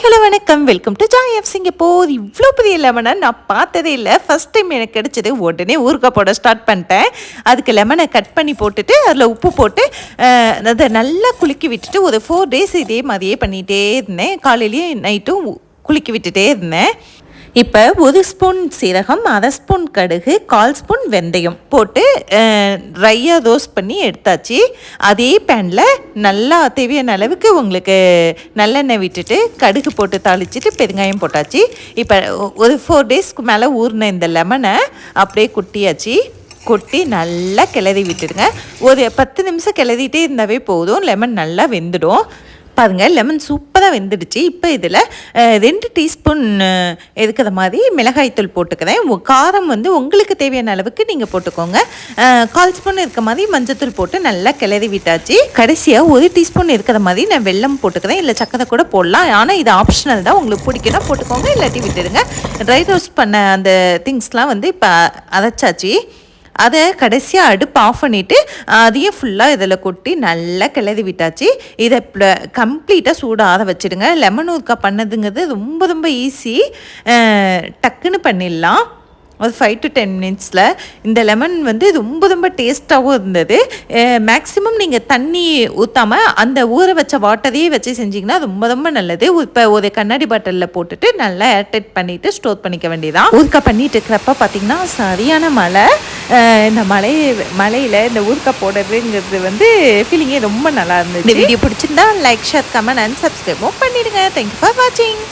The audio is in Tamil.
ஹலோ வணக்கம். Welcome to joy of Singapore இவ்வளோ பெரிய லெமனை நான் பார்த்ததே இல்லை. ஃபஸ்ட் டைம் எனக்கு கிடைச்சது உடனே ஊறுகாய் போட ஸ்டார்ட் பண்ணிட்டேன். அதுக்கு லெமனை கட் பண்ணி போட்டுட்டு அதில் உப்பு போட்டு அதை நல்லா குலுக்கி விட்டுட்டு ஒரு ஃபோர் டேஸ் இதே மாதிரியே பண்ணிகிட்டே இருந்தேன். காலையிலையும் நைட்டும் குலுக்கி விட்டுட்டே இருந்தேன். இப்போ ஒரு ஸ்பூன் சீரகம் அரை ஸ்பூன் கடுகு கால் ஸ்பூன் வெந்தயம் போட்டு ட்ரையாக ரோஸ்ட் பண்ணி எடுத்தாச்சு. அதே பேனில் நல்லா தேவையான அளவுக்கு உங்களுக்கு நல்லெண்ணெய் விட்டுட்டு கடுகு போட்டு தாளிச்சிட்டு பெருங்காயம் போட்டாச்சு. இப்போ ஒரு ஃபோர் டேஸ்க்கு மேலே ஊறின இந்த லெமனை அப்படியே குட்டியாச்சு. கொட்டி நல்லா கிளறி விட்டுடுங்க. ஒரு பத்து நிமிஷம் கிளறிட்டே இருந்தாவே போதும். லெமன் நல்லா வெந்துடும். பாருங்கள் லெமன் சூப்பராக வெந்துடுச்சு. இப்போ இதில் ரெண்டு டீஸ்பூன் இருக்கிற மாதிரி மிளகாய்த்தூள் போட்டுக்கிறேன். காரம் வந்து உங்களுக்கு தேவையான அளவுக்கு நீங்கள் போட்டுக்கோங்க. கால் ஸ்பூன் இருக்க மாதிரி மஞ்சத்தூள் போட்டு நல்லா கிளறி விட்டாச்சு. கடைசியாக ஒரு டீஸ்பூன் இருக்கிற மாதிரி நான் வெல்லம் போட்டுக்கிறேன். இல்லை சக்கரை கூட போடலாம். ஆனால் இது ஆப்ஷனல் தான். உங்களுக்கு பிடிக்குன்னா போட்டுக்கோங்க. இல்லாட்டி விட்டுடுங்க. ட்ரை ரோஸ்ட் பண்ண அந்த திங்ஸ்லாம் வந்து இப்போ அரைச்சாச்சு. அதை கடைசியாக அடுப்பு ஆஃப் பண்ணிவிட்டு அதையும் ஃபுல்லாக இதில் கொட்டி நல்லா கிளறி விட்டாச்சு. இதை கம்ப்ளீட்டாக சூடாக ஆற வச்சிடுங்க. லெமன் ஊறுக்கா பண்ணதுங்கிறது ரொம்ப ரொம்ப ஈஸி டக்குன்னு பண்ணிடலாம். ஒரு ஃபைவ் டு டென் மினிட்ஸில் இந்த லெமன் வந்து ரொம்ப ரொம்ப டேஸ்ட்டாகவும் இருந்தது. மேக்ஸிமம் நீங்கள் தண்ணி ஊற்றாமல் அந்த ஊற வச்ச வாட்டரையே வச்சு செஞ்சிங்கன்னா ரொம்ப ரொம்ப நல்லது. இப்போ ஒரு கண்ணாடி பாட்டிலில் போட்டுட்டு நல்லா ஏர்டைட் பண்ணிவிட்டு ஸ்டோர் பண்ணிக்க வேண்டியதான் ஊறுக்காய் பண்ணிட்டு இருக்கிறப்ப பார்த்தீங்கன்னா சரியான மழை. இந்த மலை மலையில் இந்த ஊர்க்கா போடுறதுங்கிறது வந்து ஃபீலிங்கே ரொம்ப நல்லா இருந்துச்சு. இந்த வீடியோ பிடிச்சிருந்தா லைக் ஷேர் கமெண்ட் அண்ட் சப்ஸ்கிரைபும் பண்ணிடுங்க. தேங்க்யூ ஃபார் வாட்சிங்